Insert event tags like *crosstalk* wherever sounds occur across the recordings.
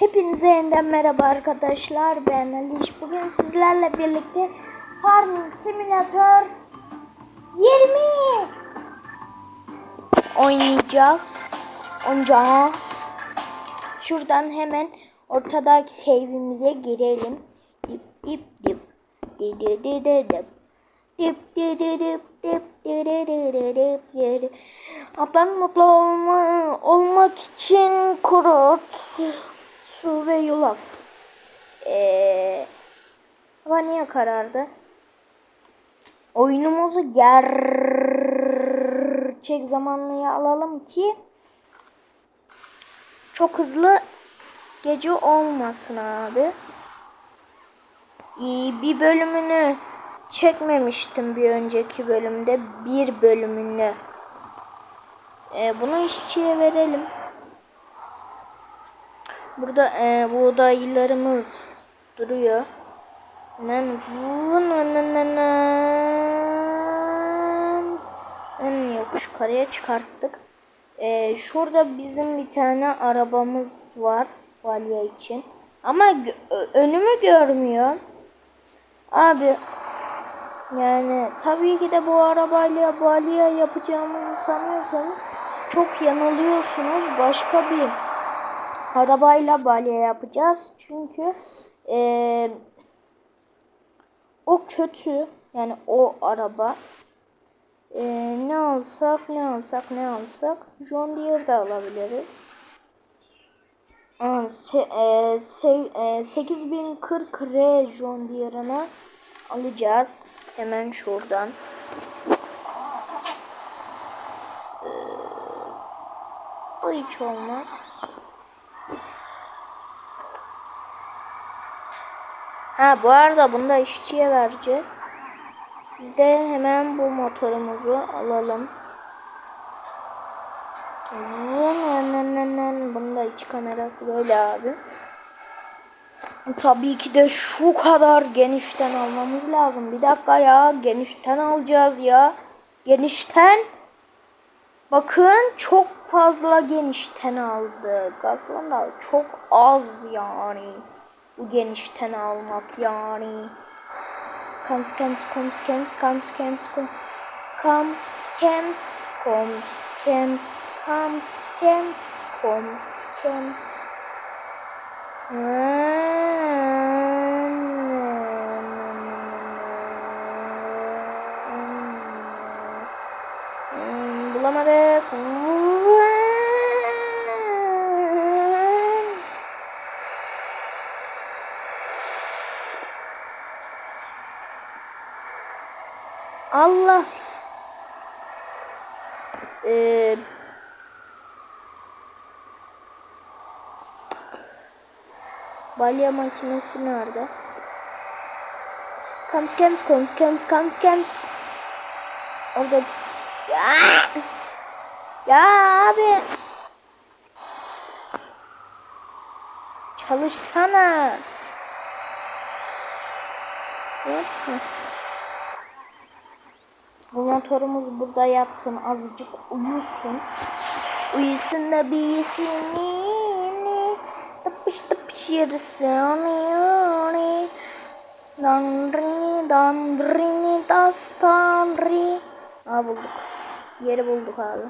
Hepinize yeniden merhaba arkadaşlar. Ben Aliş. Bugün sizlerle birlikte Farming Simulator 20 oynayacağız. Oynayacağız. Şuradan hemen ortadaki save'imize girelim. Dip dip dip. Di di di di dip. Dip di di dip dip di di di di dip di di. Ablam mutlu olma, olmak için kurut, su ve yulaf. Ee, hava niye karardı? Oyunumuzu gerçek zamanlıya alalım ki çok hızlı gece olmasın abi. Ee, bir bölümünü çekmemiştim bir önceki bölümde. Bir bölümünü. Ee, bunu işçiye verelim. Burada e, buğdaylarımız duruyor. Hemen en yokuş yukarıya çıkarttık. Ee, şurada bizim bir tane arabamız var balya için. Ama gö- önümü görmüyor. Abi yani tabii ki de bu arabayla balya yapacağımızı sanıyorsanız çok yanılıyorsunuz. Başka bir arabayla balya yapacağız. Çünkü eee, o kötü. Yani o araba. Eee, ne alsak ne alsak ne alsak. John Deere de alabiliriz. Aa, se, e, e, 8040 R John Deere'ını alacağız. Hemen şuradan. Ee, bu hiç olmaz. Ha bu arada bunu da işçiye vereceğiz. Biz de hemen bu motorumuzu alalım. Bunun da iç kamerası böyle abi. Tabii ki de şu kadar genişten almamız lazım. Bir dakika ya genişten alacağız ya. Genişten. Bakın çok fazla genişten aldık. Aslında çok az yani. Bu genişten almak yani. Comes, comes, comes, comes, comes, comes, comes, comes, comes, comes, comes, comes, comes, comes, comes. Hmm, Bulamadık. Allah. Ee, balya makinesi nerede? Comes, comes, comes, comes, comes, comes. Orada. Ya. Ya abi. Çalışsana. Bu motorumuz burada yatsın azıcık uyusun. Uyusun da bilsin. Tıpış şirsiyoni dandri dandrini dastanri Aa bulduk. Yeri bulduk abi.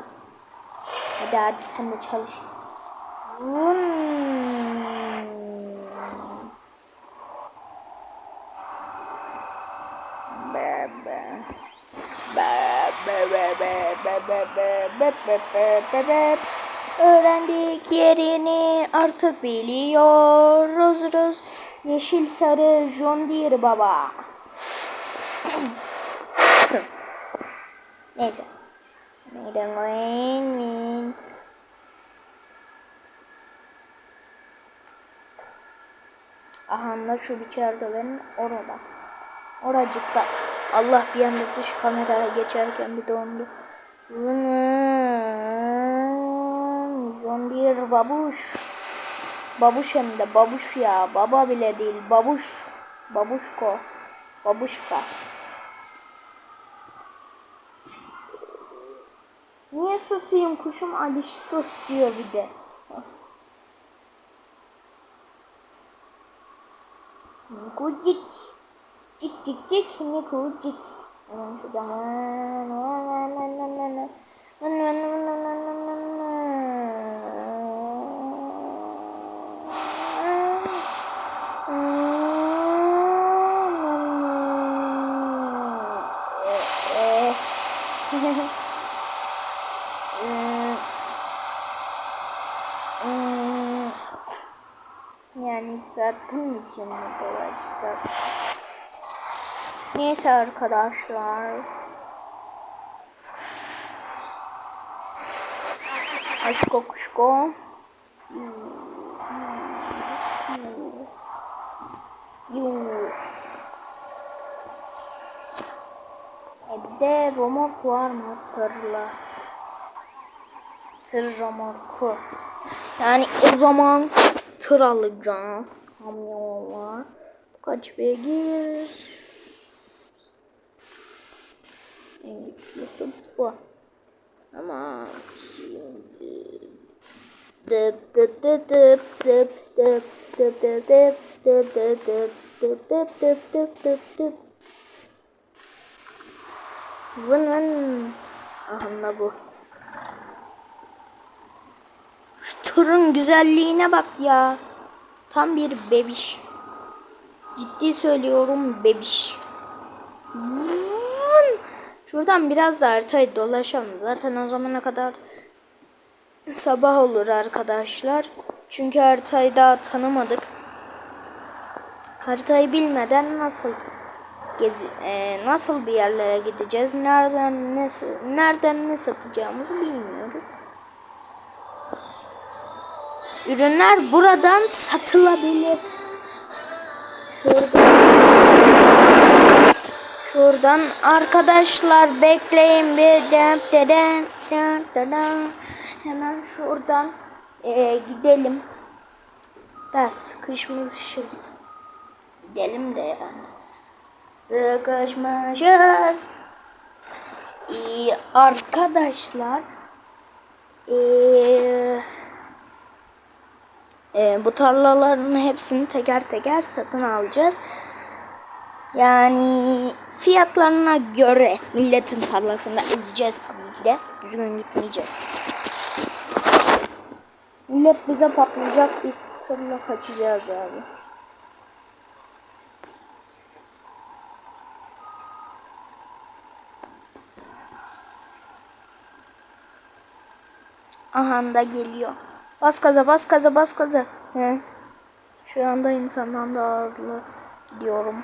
Hadi hadi sen de çalış. Bebe. Bebe bebe bebe bebe bebe bebe Öğrendik yerini artık biliyoruz. Ruz. Yeşil sarı Jondir baba. *coughs* Neyse. Gidelim oyun min. Ahamda şu bir kerde benim orada. Oracıkta. Allah bir anda dış kameraya geçerken bir dondu. Bunu John Deere babuş. Babuş hem de babuş ya. Baba bile değil. Babuş. Babuşko. Babuşka. Niye susayım kuşum? Ali sus diyor bir de. Nikucik. Cik cik cik nikucik. Hemen şuradan. Ee, yani zaten için mi dolaştık? Neyse arkadaşlar. Aşko kuşko. Evde Roma var mı hatırla? Tır romorku. Yani o zaman tır alacağız. Kamyon var. Bu kaç beygir? En güçlüsü bu. Ama şimdi dıp dıp dıp dıp dıp dıp dıp dıp dıp dıp dıp dıp dıp dıp dıp dıp dıp dıp Vın vın. Aha bu. Şu turun güzelliğine bak ya. Tam bir bebiş. Ciddi söylüyorum bebiş. Şuradan biraz da haritayı dolaşalım. Zaten o zamana kadar sabah olur arkadaşlar. Çünkü haritayı daha tanımadık. Haritayı bilmeden nasıl gezi e, nasıl bir yerlere gideceğiz? Nereden ne nereden ne satacağımızı bilmiyoruz. Ürünler buradan satılabilir. Şuradan Şuradan arkadaşlar bekleyin bir dem dedem dem. Hemen şuradan e, gidelim. Da sıkışmışız. Gidelim de yani. Sıkışmışız. Ee, arkadaşlar ee, e, bu tarlaların hepsini teker teker satın alacağız. Yani fiyatlarına göre milletin tarlasında ezeceğiz tabii ki de. Düzgün gitmeyeceğiz. Millet bize patlayacak biz sırla kaçacağız abi. Aha da geliyor. Bas gaza bas gaza bas gaza. He. Şu anda insandan daha hızlı gidiyorum.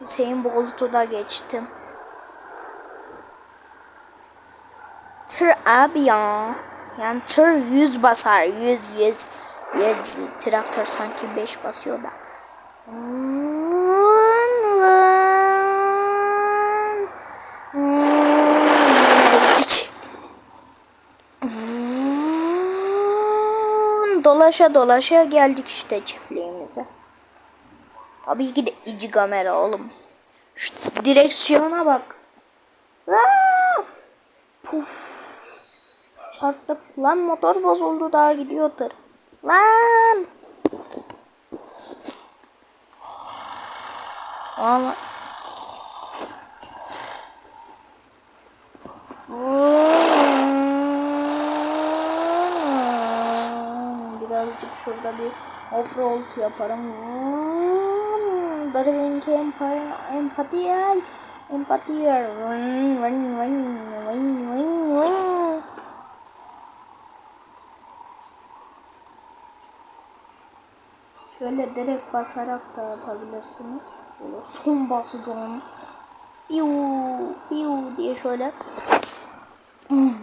Hüseyin Bolt'u da geçtim. Tır abi ya. Yani tır 100 basar. 100 100 100 traktör sanki 5 basıyor da. Vın Dolaşa dolaşa geldik işte çiftliğimize. Tabii ki de ici kamera oğlum. Şu direksiyona bak. Puf. Çarptık. Lan motor bozuldu daha gidiyordur. Lan. Ama. Birazcık şurada bir offroad yaparım. Darwin'ki empati, empati, empati, vın vın vın vın vın vın. Şöyle direkt basarak da yapabilirsiniz. Böyle son basacağım. Piu, piu diye şöyle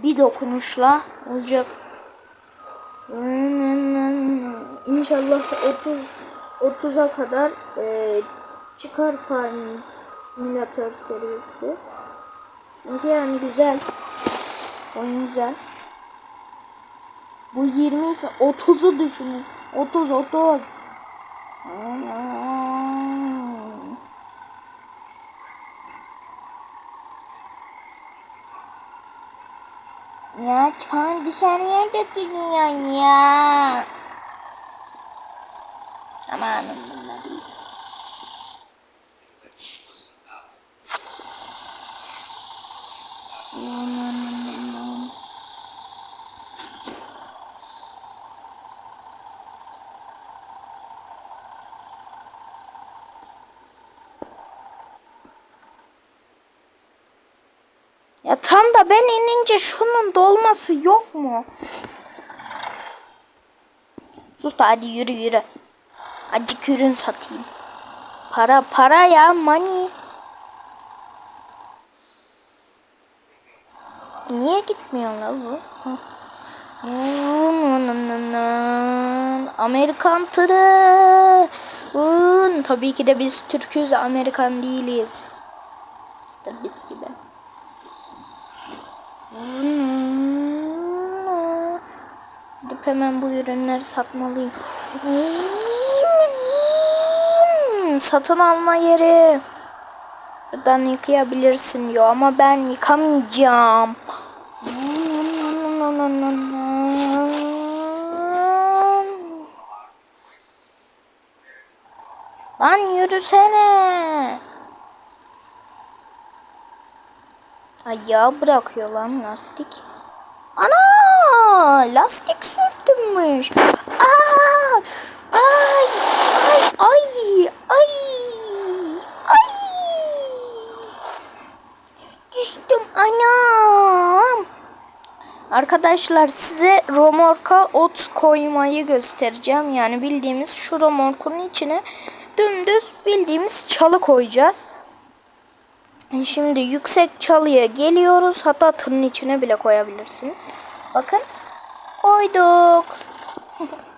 bir dokunuşla olacak. İnşallah 30 30'a kadar e, çıkar Farming Simulator serisi. Çünkü yani güzel. Oyun güzel. Bu 20 ise 30'u düşünün. 30 30. Ya çan dışarıya dökülüyor ya. efendim. Ya tam da ben inince şunun dolması yok mu? Sus da hadi yürü yürü. Acık ürün satayım. Para para ya money. Niye gitmiyor la bu? Amerikan tırı. Tabii ki de biz Türk'üz, Amerikan değiliz. İşte biz gibi. Gidip hemen bu ürünleri satmalıyım. Satın alma yeri. Buradan yıkayabilirsin diyor ama ben yıkamayacağım. Lan yürüsene. Ayağı bırakıyor lan lastik. Ana lastik sürtünmüş. Aa, ay ay ay ay ay. Düştüm anam. Arkadaşlar size romorka ot koymayı göstereceğim. Yani bildiğimiz şu romorkun içine dümdüz bildiğimiz çalı koyacağız. Şimdi yüksek çalıya geliyoruz. Hatta tırın içine bile koyabilirsiniz. Bakın. Koyduk. *laughs*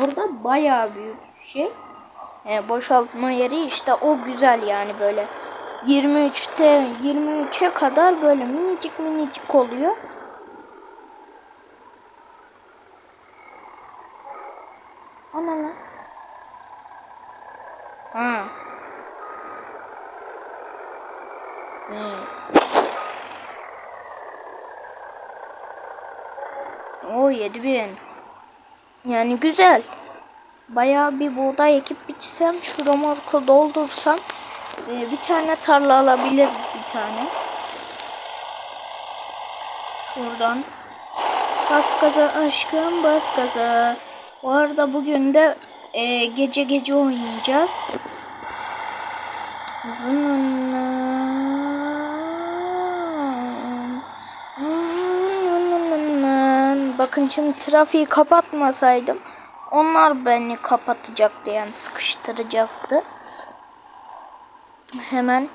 Burada bayağı büyük şey. E, boşaltma yeri işte o güzel yani böyle. 23'te 23'e kadar böyle minicik minicik oluyor. Ana lan. Ha. Hmm. O 7000. Yani güzel. Bayağı bir buğday ekip biçsem şu romorku doldursam e, bir tane tarla alabilir bir tane. Buradan. Bas gaza aşkım bas gaza. Bu arada bugün de e, gece gece oynayacağız. Bakın şimdi trafiği kapatmasaydım onlar beni kapatacaktı yani sıkıştıracaktı. Hemen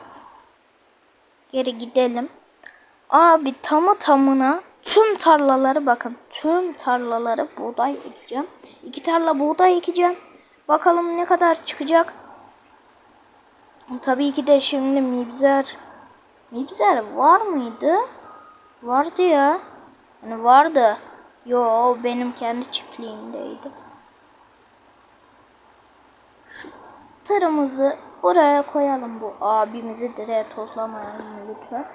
geri gidelim. Abi tamı tamına tüm tarlaları bakın tüm tarlaları buğday ekeceğim. İki tarla buğday ekeceğim. Bakalım ne kadar çıkacak. Tabii ki de şimdi mibzer mibzer var mıydı? Vardı ya. Hani vardı. Yo benim kendi çiftliğimdeydi. Şu tırımızı buraya koyalım bu abimizi direğe tozlamayalım lütfen.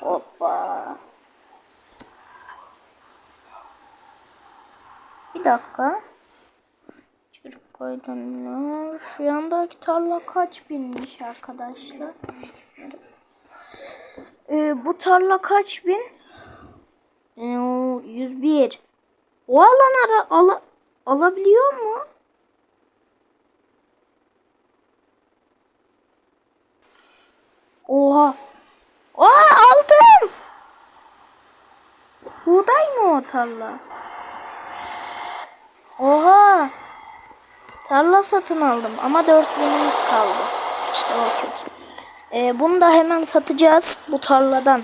Hoppa. Bir dakika. Çürük koydum. Şu yandaki tarla kaç binmiş arkadaşlar? Ee, bu tarla kaç bin? Ee, o 101. O alan ara, ala, alabiliyor mu? Oha. Oha aldım. Buğday mı o tarla? Oha. Tarla satın aldım ama 4000'imiz kaldı. İşte o kötü. Ee, bunu da hemen satacağız bu tarladan.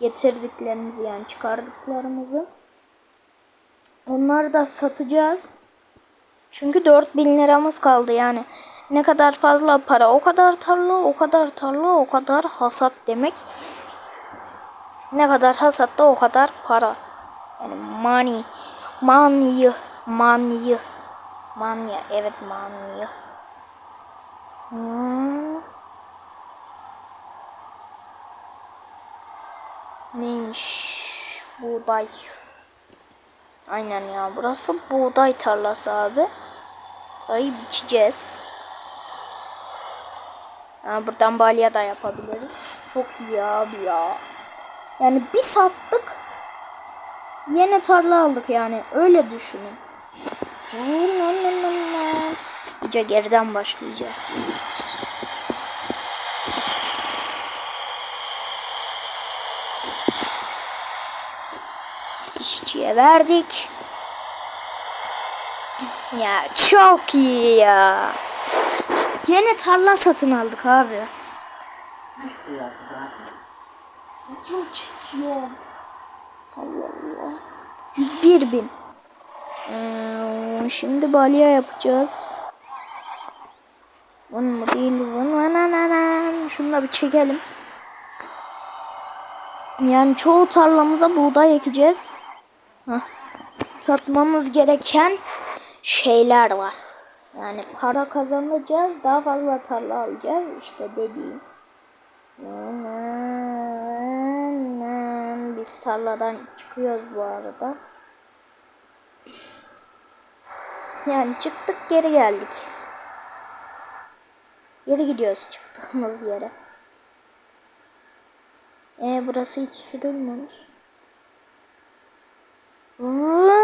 Getirdiklerimizi yani çıkardıklarımızı. Onları da satacağız. Çünkü 4000 liramız kaldı yani. Ne kadar fazla para o kadar tarla o kadar tarla o kadar hasat demek. Ne kadar hasatta o kadar para. Yani money. Money. Money. Money. Evet money. Hmm. Neymiş? Buğday. Aynen ya. Burası buğday tarlası abi. Burayı biçeceğiz. Yani buradan balya da yapabiliriz. Çok iyi abi ya. Yani bir sattık. Yine tarla aldık yani. Öyle düşünün. İyice geriden başlayacağız. İşçiye verdik. Ya çok iyi ya. Yine tarla satın aldık abi. Çok çekiyor. Allah Allah. 101 bin. Ee, şimdi balya yapacağız. Bunu mu değil bunu. Şunu da bir çekelim. Yani çoğu tarlamıza buğday ekeceğiz. Hah. Satmamız gereken şeyler var. Yani para kazanacağız, daha fazla tarla alacağız. İşte dediğim. Biz tarladan çıkıyoruz bu arada. Yani çıktık geri geldik. Geri gidiyoruz çıktığımız yere. E burası hiç sürülmemiş. Vın!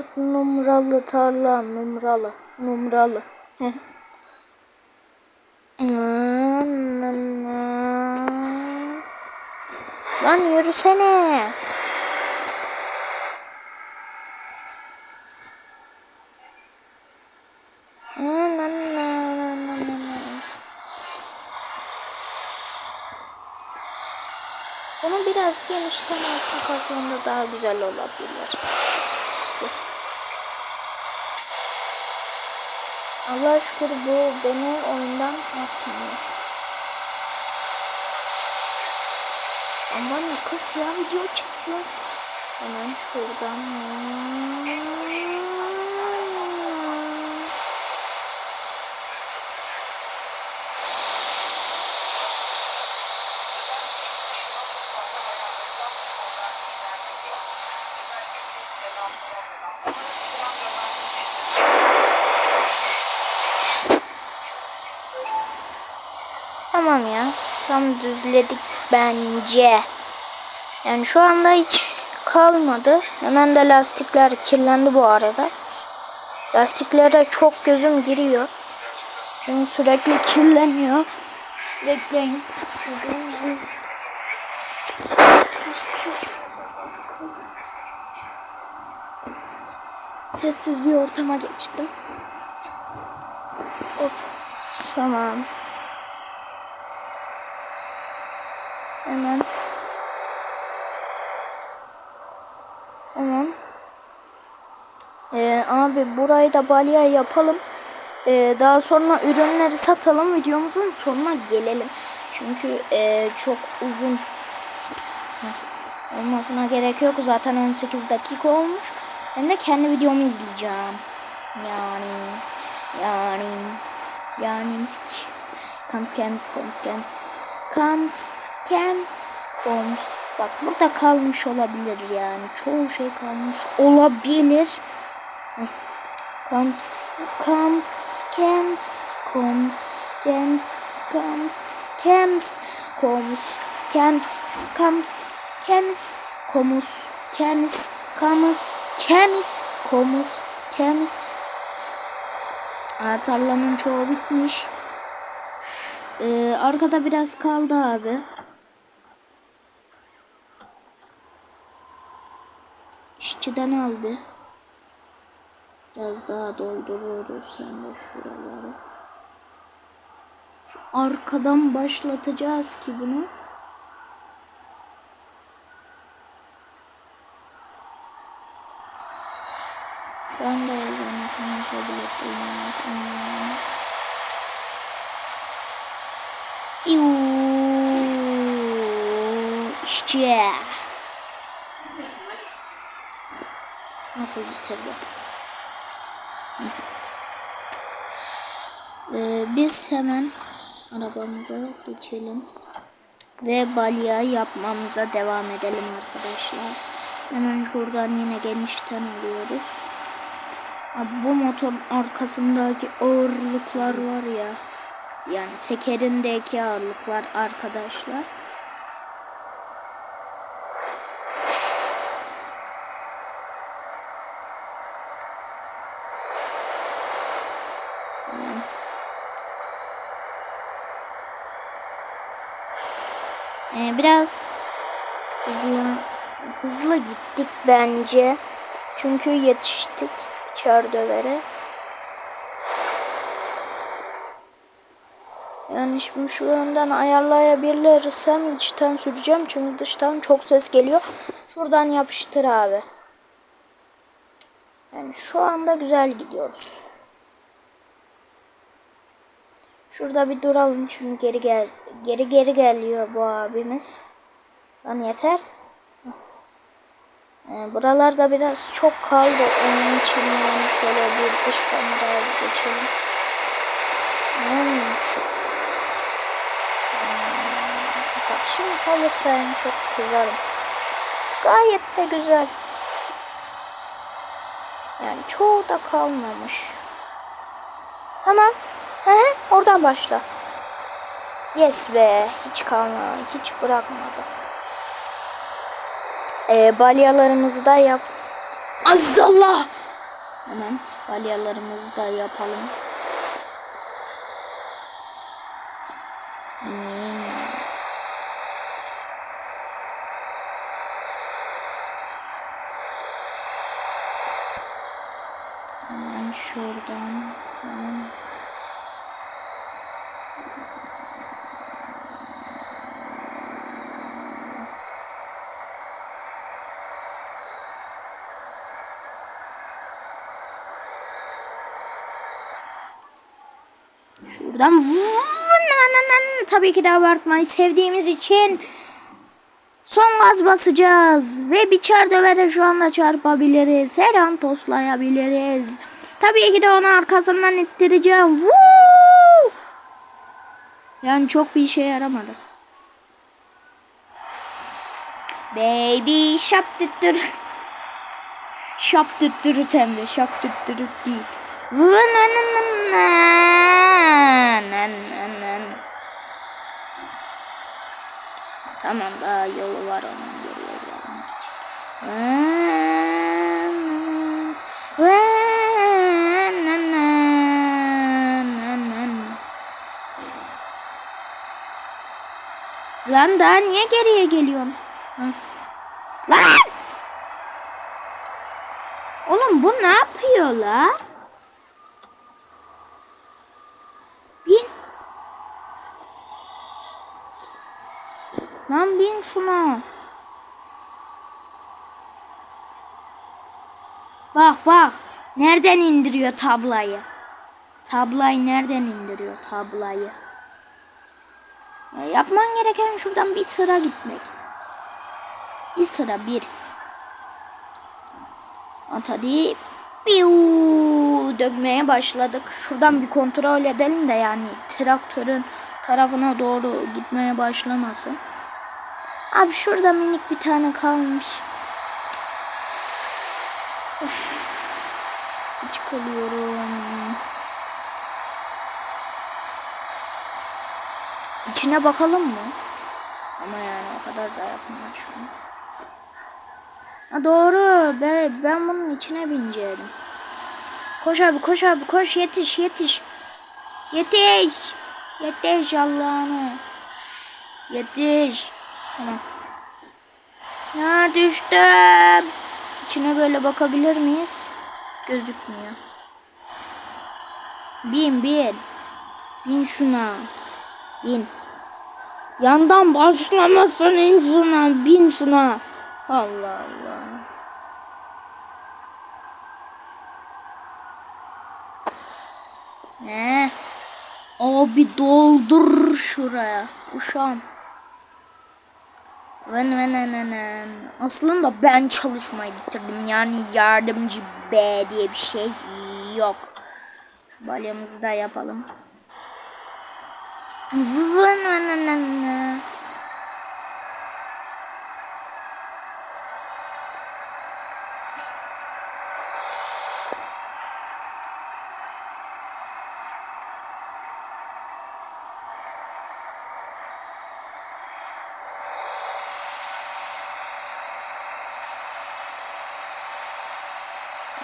Dört numaralı tarla numaralı numaralı. Lan yürüsene. Bunu biraz genişten açmak aslında daha güzel olabilir. Allah şükür bu beni oyundan atmıyor. Ama ne kız ya video çekiyor. Hemen şuradan. Tamam ya. Tam düzledik bence. Yani şu anda hiç kalmadı. Hemen de lastikler kirlendi bu arada. Lastiklere çok gözüm giriyor. Çünkü sürekli kirleniyor. Bekleyin. Sessiz bir ortama geçtim. Of. Tamam. Hemen. Tamam. Ee, abi burayı da balya yapalım. Ee, daha sonra ürünleri satalım. Videomuzun sonuna gelelim. Çünkü e, çok uzun olmasına gerek yok. Zaten 18 dakika olmuş. Ben de kendi videomu izleyeceğim. Yani yani yani comes comes comes comes comes comes comes bak burada kalmış olabilir yani çoğu şey kalmış olabilir comes comes comes comes comes comes comes comes comes comes comes comes comes comes comes comes Aa, tarlanın çoğu bitmiş. Ee, arkada biraz kaldı abi. İşçiden aldı. Biraz daha doldururuz hem de şuraları. Arkadan başlatacağız ki bunu. Ben de yazarım konuşabilirim. İyi. İşçi. Nasıl bitirdi? Ee, biz hemen arabamıza geçelim ve balya yapmamıza devam edelim arkadaşlar. Hemen şuradan yine genişten alıyoruz. Abi bu motorun arkasındaki ağırlıklar var ya. Yani tekerindeki ağırlıklar arkadaşlar. Ee, biraz Hızlı, gittik bence. Çünkü yetiştik Çardöver'e. Yani şimdi şu yönden ayarlayabilirsem dıştan süreceğim. Çünkü dıştan çok ses geliyor. Şuradan yapıştır abi. Yani şu anda güzel gidiyoruz. Şurada bir duralım çünkü geri gel geri geri geliyor bu abimiz. Lan yeter. Ee, buralarda biraz çok kaldı onun için yani şöyle bir dış kameraya geçelim. Hmm. Bak şimdi kalırsa en çok kızarım. Gayet de güzel. Yani çoğu da kalmamış. Tamam. He, oradan başla. Yes be. Hiç kalmadı. Hiç bırakmadı. Ee, balyalarımızı da yap. Azallah. Hemen balyalarımızı da yapalım. Hmm. Hemen şuradan. Hemen. Şuradan vın, tabii ki de abartmayı sevdiğimiz için son gaz basacağız ve bir çerdövere şu anda çarpabiliriz. Her an toslayabiliriz. Tabii ki de onu arkasından ittireceğim. Yani çok bir işe yaramadı. Baby şap düttür. Şap düttürüt hem de şap düttürüt değil. Vın vın vın nan, nan, nan, nan. Tamam daha yolu var onun geriye gelmek için. Lan daha niye geriye geliyorsun? Lan! Oğlum bu ne yapıyor la? Bin. Lan bin şuna. Bak bak. Nereden indiriyor tablayı? Tablayı nereden indiriyor tablayı? Ya yapman gereken şuradan bir sıra gitmek. Bir sıra bir. At hadi. Piu dökmeye başladık. Şuradan bir kontrol edelim de yani traktörün tarafına doğru gitmeye başlamasın. Abi şurada minik bir tane kalmış. Of. Hiç kalıyorum. İçine bakalım mı? Ama yani o kadar da yapmıyor şu an. Ha doğru. Ben, ben bunun içine bineceğim. Koş abi koş abi koş yetiş yetiş. Yetiş. Yetiş Allah'ını. Yetiş. Tamam. Ya düştüm. İçine böyle bakabilir miyiz? Gözükmüyor. Bin bin. Bin şuna. Bin. Yandan başlamasın in şuna. Bin şuna. Allah Allah. Ne? Abi doldur şuraya. Uşağım. Vın vın vın vın. Aslında ben çalışmayı bitirdim. Yani yardımcı B diye bir şey yok. Şu balyamızı da yapalım. Vın vın vın vın vın.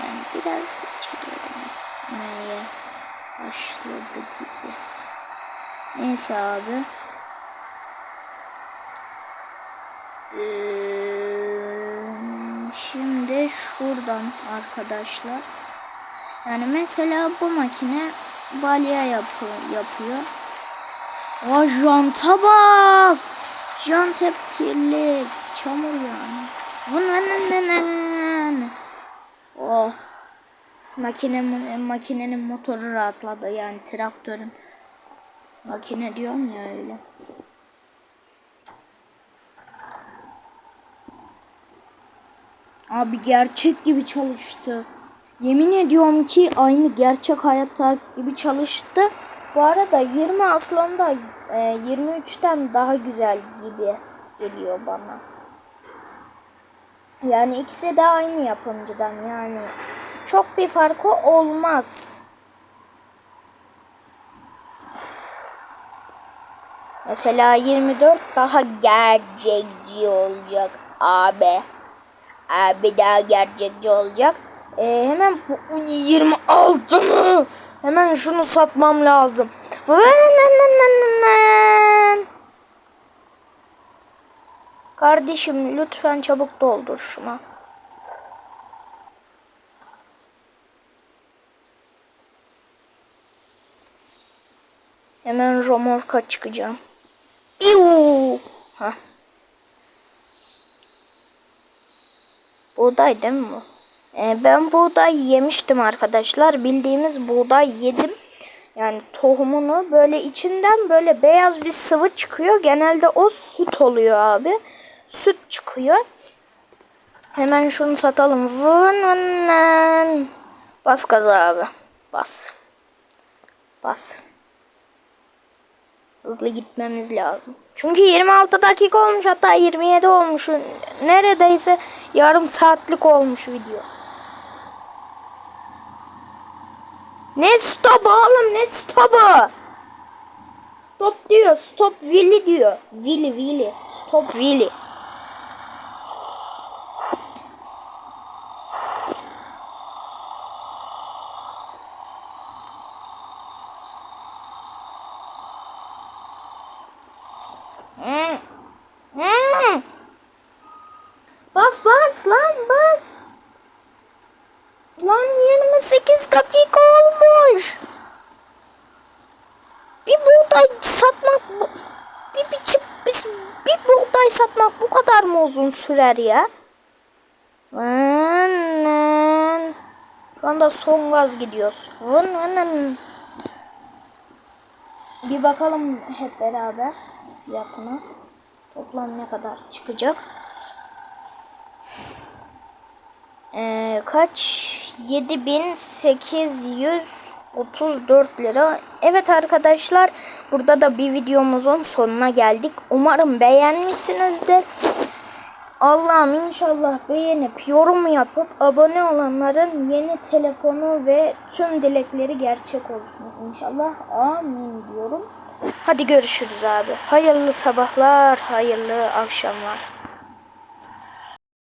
Yani biraz çekilmeye başladı gibi. Neyse abi. Ee, Şimdi şuradan arkadaşlar. Yani mesela bu makine balya yapı, yapıyor. O janta bak. Jant hep kirli. Çamur yani. Vın vın vın vın vın. Oh. Makine, makinenin motoru rahatladı yani traktörün. Makine diyorum ya öyle. Abi gerçek gibi çalıştı. Yemin ediyorum ki aynı gerçek hayatta gibi çalıştı. Bu arada 20 aslında e, 23'ten daha güzel gibi geliyor bana. Yani ikisi de aynı yapımcıdan yani çok bir farkı olmaz. Mesela 24 daha gerçekçi olacak abi. Abi daha gerçekçi olacak. Ee, hemen bu 26 mı? Hemen şunu satmam lazım. Kardeşim lütfen çabuk doldur şuna. Hemen romorka çıkacağım. İuu. Hah. Buğday değil mi bu? Ee, ben buğday yemiştim arkadaşlar. Bildiğimiz buğday yedim. Yani tohumunu böyle içinden böyle beyaz bir sıvı çıkıyor. Genelde o süt oluyor abi. Süt çıkıyor. Hemen şunu satalım. Vın vın vın. Bas gaza abi. Bas. Bas. Hızlı gitmemiz lazım. Çünkü 26 dakika olmuş hatta 27 olmuş. Neredeyse yarım saatlik olmuş video. Ne stop oğlum ne stopu? Stop diyor. Stop Willy diyor. Willy Willy. Stop Willy. Hmm. Hmm. Bas bas lan bas. Lan 28 dakika olmuş. Bir buğday satmak bu- bir biçim bir, bir buğday satmak bu kadar mı uzun sürer ya? Vın. Şu anda son gaz gidiyoruz. Vın. Bir bakalım hep beraber fiyatına. Toplam ne kadar çıkacak? Ee, kaç? 7834 lira. Evet arkadaşlar burada da bir videomuzun sonuna geldik. Umarım beğenmişsinizdir. Allah'ım inşallah beğenip yorum yapıp abone olanların yeni telefonu ve tüm dilekleri gerçek olsun inşallah. Amin diyorum. Hadi görüşürüz abi. Hayırlı sabahlar, hayırlı akşamlar.